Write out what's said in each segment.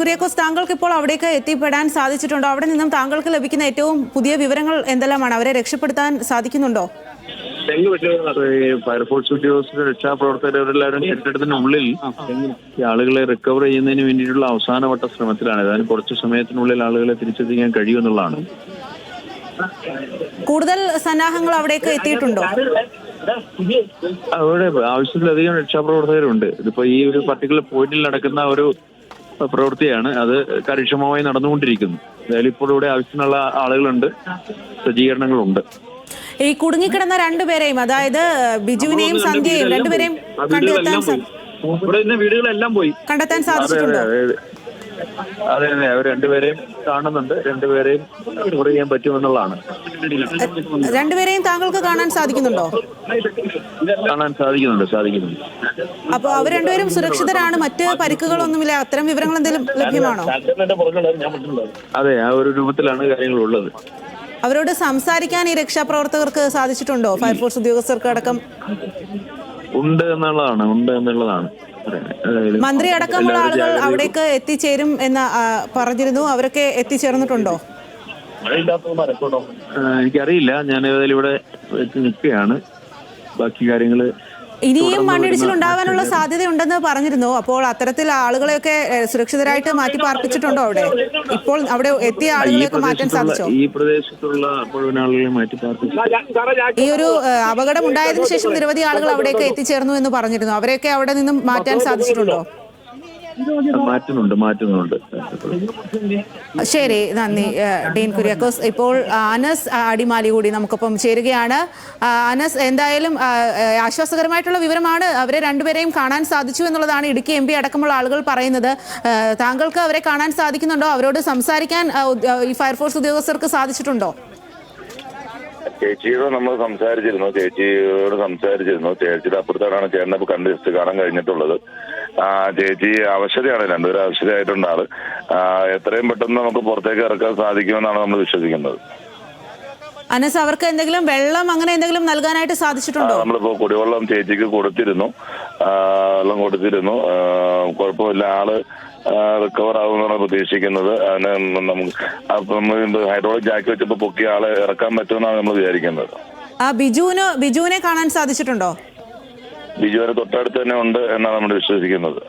കുര്യാക്കോസ് താങ്കൾക്ക് ഇപ്പോൾ അവിടേക്ക് എത്തിപ്പെടാൻ സാധിച്ചിട്ടുണ്ടോ? അവിടെ നിന്നും താങ്കൾക്ക് ലഭിക്കുന്ന ഏറ്റവും പുതിയ വിവരങ്ങൾ എന്തെല്ലാമാണ്? അവരെ രക്ഷപ്പെടുത്താൻ സാധിക്കുന്നുണ്ടോ? ഫയർഫോഴ്സ് ഉദ്യോഗസ്ഥർ രക്ഷാപ്രവർത്തകരെല്ലാവരും കെട്ടിടത്തിനുള്ളിൽ ആളുകളെ റിക്കവർ ചെയ്യുന്നതിന് വേണ്ടിയിട്ടുള്ള അവസാനവട്ട ശ്രമത്തിലാണ്. അതായത് കുറച്ച് സമയത്തിനുള്ളിൽ ആളുകളെ തിരിച്ചെത്തിക്കാൻ കഴിയുമെന്നുള്ളതാണ്. കൂടുതൽ സന്നാഹങ്ങൾ അവിടേക്ക് എത്തിയിട്ടുണ്ടോ? അവിടെ ആവശ്യത്തിലധികം രക്ഷാപ്രവർത്തകരുണ്ട്. ഇതിപ്പോ ഈ ഒരു പർട്ടിക്കുലർ പോയിന്റിൽ നടക്കുന്ന ഒരു പ്രവൃത്തിയാണ്. അത് കാര്യക്ഷമമായി നടന്നുകൊണ്ടിരിക്കുന്നു. എന്തായാലും ഇപ്പോൾ ഇവിടെ ആവശ്യത്തിനുള്ള ആളുകളുണ്ട്. സജ്ജീകരണങ്ങളുണ്ട്. ഈ കുടുങ്ങിക്കിടന്ന രണ്ടുപേരെയും അതായത് ബിജുവിനെയും സന്ധ്യയെയും രണ്ടുപേരെയും കണ്ടെത്താൻ വീടുകളെല്ലാം പോയി. കണ്ടെത്താൻ സാധിച്ചിട്ടുണ്ട്? അതെ അതെ. അവർ രണ്ടുപേരെയും കാണുന്നുണ്ട്. രണ്ടുപേരെയും റിക്കവർ ചെയ്യാൻ പറ്റുമെന്നുള്ളതാണ്. രണ്ടുപേരെയും താങ്കൾക്ക് കാണാൻ സാധിക്കുന്നുണ്ടോ? കാണാൻ സാധിക്കുന്നുണ്ട് സാധിക്കുന്നുണ്ട്. അപ്പോൾ അവർ രണ്ടുപേരും സുരക്ഷിതരാണ് മറ്റ് പരിക്കുകളൊന്നുമില്ല. അത്തരം വിവരങ്ങൾ എന്തെങ്കിലും ലഭ്യമാണോ? അതെ ആ ഒരു രൂപത്തിലാണ് കാര്യങ്ങൾ ഉള്ളത് അവരോട് സംസാരിക്കാൻ ഈ രക്ഷാപ്രവർത്തകർക്ക് സാധിച്ചിട്ടുണ്ടോ? ഫയർഫോഴ്സ് ഉദ്യോഗസ്ഥർക്ക് അടക്കം? ഉണ്ട് എന്നുള്ളതാണ് ഉണ്ട് എന്നുള്ളതാണ്. മന്ത്രി അടക്കമുള്ള ആളുകൾ അവിടേക്ക് എത്തിച്ചേരും എന്ന് പറഞ്ഞിരുന്നു. അവരൊക്കെ എത്തിച്ചേർന്നിട്ടുണ്ടോ? എനിക്കറിയില്ല. ഞാൻ ഏതായാലും ഇവിടെ നിൽക്കുകയാണ്. ബാക്കി കാര്യങ്ങൾ ഇനിയും മണ്ണിടിച്ചിൽ ഉണ്ടാകാനുള്ള സാധ്യതയുണ്ടെന്ന് പറഞ്ഞിരുന്നു. അപ്പോൾ അത്തരത്തിൽ ആളുകളെയൊക്കെ സുരക്ഷിതരായിട്ട് മാറ്റി പാർപ്പിച്ചിട്ടുണ്ടോ അവിടെ? ഇപ്പോൾ അവിടെ എത്തിയ ആളുകളെയൊക്കെ മാറ്റാൻ സാധിച്ചോ? ഈ പ്രദേശത്തുള്ള മുഴുവൻ ആളുകളെ മാറ്റി പാർപ്പിച്ചു ഈ ഒരു അപകടം ഉണ്ടായതിനു ശേഷം നിരവധി ആളുകൾ അവിടെയൊക്കെ എത്തിച്ചേർന്നു എന്ന് പറഞ്ഞിരുന്നു. അവരെയൊക്കെ അവിടെ നിന്നും മാറ്റാൻ സാധിച്ചിട്ടുണ്ടോ? മാറ്റുന്നുണ്ട് മാറ്റുന്നുണ്ട് ശരി നന്ദി ഡീൻ കുര്യാക്കോസ്. ഇപ്പോൾ അനസ് അടിമാലി കൂടി നമുക്കൊപ്പം ചേരുകയാണ്. അനസ് എന്തായാലും ആശ്വാസകരമായിട്ടുള്ള വിവരമാണ് അവരെ രണ്ടുപേരെയും കാണാൻ സാധിച്ചു എന്നുള്ളതാണ് ഇടുക്കി എം അടക്കമുള്ള ആളുകൾ പറയുന്നത്. താങ്കൾക്ക് അവരെ കാണാൻ സാധിക്കുന്നുണ്ടോ? അവരോട് സംസാരിക്കാൻ ഈ ഫയർഫോഴ്സ് ഉദ്യോഗസ്ഥർക്ക് സാധിച്ചിട്ടുണ്ടോ? ചേച്ചിയോട് നമ്മൾ സംസാരിച്ചിരുന്നു. ചേച്ചിയോട് സംസാരിച്ചിരുന്നു. ചേച്ചിയുടെ അപ്പുറത്താണ് ചേട്ടനെ ഇപ്പൊ കണ്ട് ജസ്റ്റ് കാണാൻ കഴിഞ്ഞിട്ടുള്ളത്. ആ ചേച്ചി അവശതയാണ്. രണ്ടുപേരും അവശതയായിട്ടുണ്ട് ആൾ എത്രയും പെട്ടെന്ന് നമുക്ക് പുറത്തേക്ക് ഇറക്കാൻ സാധിക്കുമെന്നാണ് നമ്മൾ വിശ്വസിക്കുന്നത്. അനസ് അവർക്ക് എന്തെങ്കിലും വെള്ളം അങ്ങനെ എന്തെങ്കിലും നൽകാനായിട്ട് സാധിച്ചിട്ടുണ്ടോ? നമ്മളിപ്പോ കുടിവെള്ളം ചേച്ചിക്ക് കൊടുത്തിരുന്നു. വെള്ളം കൊടുത്തിരുന്നു. കുഴപ്പമില്ല. ആൾ റിക്കവർ ആവുമെന്നാണ് പ്രതീക്ഷിക്കുന്നത്. അതിന് നമുക്ക് അപ്പം ഹൈഡ്രോളിക് ജാക്കി വെച്ചപ്പോ പൊക്കി ആളെ ഇറക്കാൻ പറ്റുമെന്നാണ് നമ്മൾ വിചാരിക്കുന്നത്. ബിജുവിന് ബിജുവിനെ കാണാൻ സാധിച്ചിട്ടുണ്ടോ? ബിജുവിന് തൊട്ടടുത്ത് തന്നെ ഉണ്ട് എന്നാണ് നമ്മൾ വിശ്വസിക്കുന്നത്.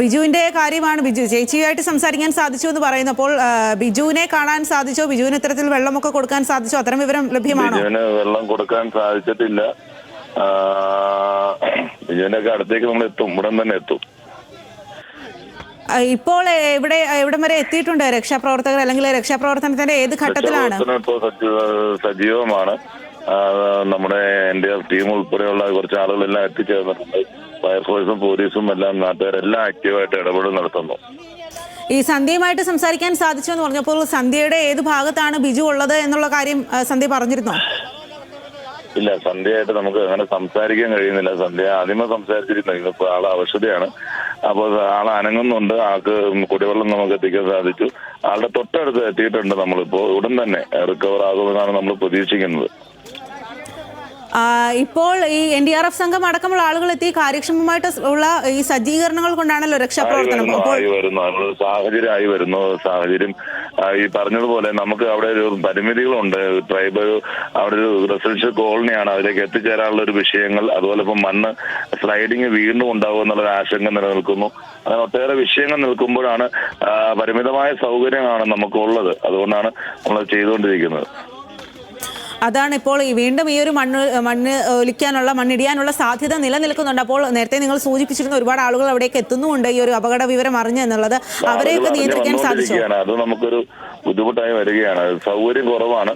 ബിജുവിന്റെ കാര്യമാണ് ബിജു. ചേച്ചിയായിട്ട് സംസാരിക്കാൻ സാധിച്ചു എന്ന് പറയുന്നപ്പോൾ അപ്പോൾ ബിജുവിനെ കാണാൻ സാധിച്ചോ? ബിജുവിന് ഇത്തരത്തിൽ വെള്ളമൊക്കെ കൊടുക്കാൻ സാധിച്ചോ? അത്തരം വിവരം ലഭ്യമാണോ? ബിജുവിന് വെള്ളം കൊടുക്കാൻ സാധിച്ചിട്ടില്ല. ബിജുവിന്റെ അടുത്തേക്ക് നമ്മൾ എത്തും. ഉടൻ തന്നെ എത്തും. ഇപ്പോൾ എവിടെ എവിടം വരെ എത്തിയിട്ടുണ്ട് രക്ഷാപ്രവർത്തകർ അല്ലെങ്കിൽ രക്ഷാപ്രവർത്തനത്തിന്റെ ഏത് ഘട്ടത്തിലാണ്? സജീവമാണ്. നമ്മുടെ എൻ ഡി എഫ് ടീം ഉൾപ്പെടെയുള്ള കുറച്ച് ആളുകളെല്ലാം എത്തിച്ചേർന്നിട്ടുണ്ട്. ഫയർഫോഴ്സും പോലീസും എല്ലാം നാട്ടുകാരെല്ലാം ആക്റ്റീവായിട്ട് ഇടപെടൽ നടത്തുന്നു. ഈ സന്ധ്യയുമായിട്ട് സംസാരിക്കാൻ സാധിച്ചു എന്ന് പറഞ്ഞപ്പോൾ സന്ധ്യയുടെ ഏത് ഭാഗത്താണ് ബിജു ഉള്ളത് എന്നുള്ള കാര്യം സന്ധ്യ പറഞ്ഞിരുന്നോ? ഇല്ല സന്ധ്യയായിട്ട് നമുക്ക് അങ്ങനെ സംസാരിക്കാൻ കഴിയുന്നില്ല. സന്ധ്യ ആദ്യമേ സംസാരിച്ചിരുന്നു ഇന്നിപ്പോ ആൾ അവശതയാണ്. അപ്പോൾ ആൾ അനങ്ങുന്നുണ്ട്. ആൾക്ക് കുടിവെള്ളം നമുക്ക് എത്തിക്കാൻ സാധിച്ചു. ആളുടെ തൊട്ടടുത്ത് എത്തിയിട്ടുണ്ട് നമ്മളിപ്പോ. ഉടൻ തന്നെ റിക്കവർ ആകുമെന്നാണ് നമ്മൾ പ്രതീക്ഷിക്കുന്നത്. ഇപ്പോൾ ഈ എൻ ഡി ആർ എഫ് സംഘം അടക്കമുള്ള ആളുകൾ എത്തി കാര്യക്ഷമമായിട്ട് ഉള്ള ഈ സജ്ജീകരണങ്ങൾ കൊണ്ടാണല്ലോ രക്ഷാപ്രവർത്തനം. അപ്പോൾ ആയി വരുന്നു. സാഹചര്യം ഈ പറഞ്ഞതുപോലെ നമുക്ക് അവിടെ ഒരു പരിമിതികളുണ്ട്. ട്രൈബ് അവിടെ ഒരു റെസിഡൻഷ്യൽ കോളനിയാണ് അതിലേക്ക് എത്തിച്ചേരാനുള്ള ഒരു വിഷയങ്ങൾ അതുപോലെ ഇപ്പം മണ്ണ് സ്ലൈഡിങ് വീണ്ടും ഉണ്ടാവും എന്നുള്ള ആശങ്ക നിലനിൽക്കുന്നു. അങ്ങനെ ഒട്ടേറെ വിഷയങ്ങൾ നിൽക്കുമ്പോഴാണ് പരിമിതമായ സൗകര്യമാണ് നമുക്കുള്ളത്. അതുകൊണ്ടാണ് നമ്മൾ ചെയ്തുകൊണ്ടിരിക്കുന്നത്. അതാണ് ഇപ്പോൾ ഈ വീണ്ടും ഈ ഒരു മണ്ണ് മണ്ണ് ഒലിക്കാനുള്ള മണ്ണിടിയാനുള്ള സാധ്യത നിലനിൽക്കുന്നുണ്ട്. അപ്പോൾ നേരത്തെ നിങ്ങൾ സൂചിപ്പിച്ചിരുന്ന ഒരുപാട് ആളുകൾ അവിടേക്ക് എത്തുന്നുമുണ്ട് ഈ ഒരു അപകട വിവരം അറിഞ്ഞു എന്നുള്ളത്. അവരെയൊക്കെ നിയന്ത്രിക്കാൻ സാധിച്ചു. അത് നമുക്കൊരു ബുദ്ധിമുട്ടായി വരികയാണ്. സൗകര്യം കുറവാണ്.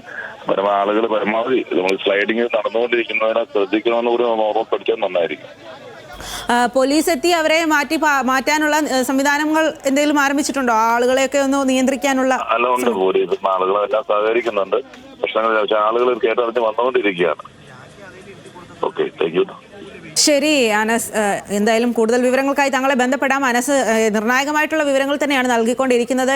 പരമാ ആളുകൾ പരമാവധി നമ്മൾ സ്ലൈഡിങ് നടന്നുകൊണ്ടിരിക്കുന്നതിനെ ശ്രദ്ധിക്കണമെന്ന് കൂടി ഓർമ്മപ്പെടുത്തിയാൽ നന്നായിരിക്കും. പോലീസ് എത്തി അവരെ മാറ്റി മാറ്റാനുള്ള സംവിധാനങ്ങൾ എന്തെങ്കിലും ആരംഭിച്ചിട്ടുണ്ടോ? ആളുകളെയൊക്കെ ഒന്ന് നിയന്ത്രിക്കാനുള്ള അല്ല ഉണ്ട്. പോലീസ് ആളുകളെല്ലാം സഹകരിക്കുന്നുണ്ട്. പ്രശ്നങ്ങൾ പക്ഷെ ആളുകൾ കേട്ടറിഞ്ഞ് വന്നുകൊണ്ടിരിക്കുകയാണ്. ഓക്കെ താങ്ക് യു ശരി അനസ് എന്തായാലും കൂടുതൽ വിവരങ്ങൾക്കായി തങ്ങളെ ബന്ധപ്പെടാം. അനസ് നിർണായകമായിട്ടുള്ള വിവരങ്ങൾ തന്നെയാണ് നൽകിക്കൊണ്ടിരിക്കുന്നത്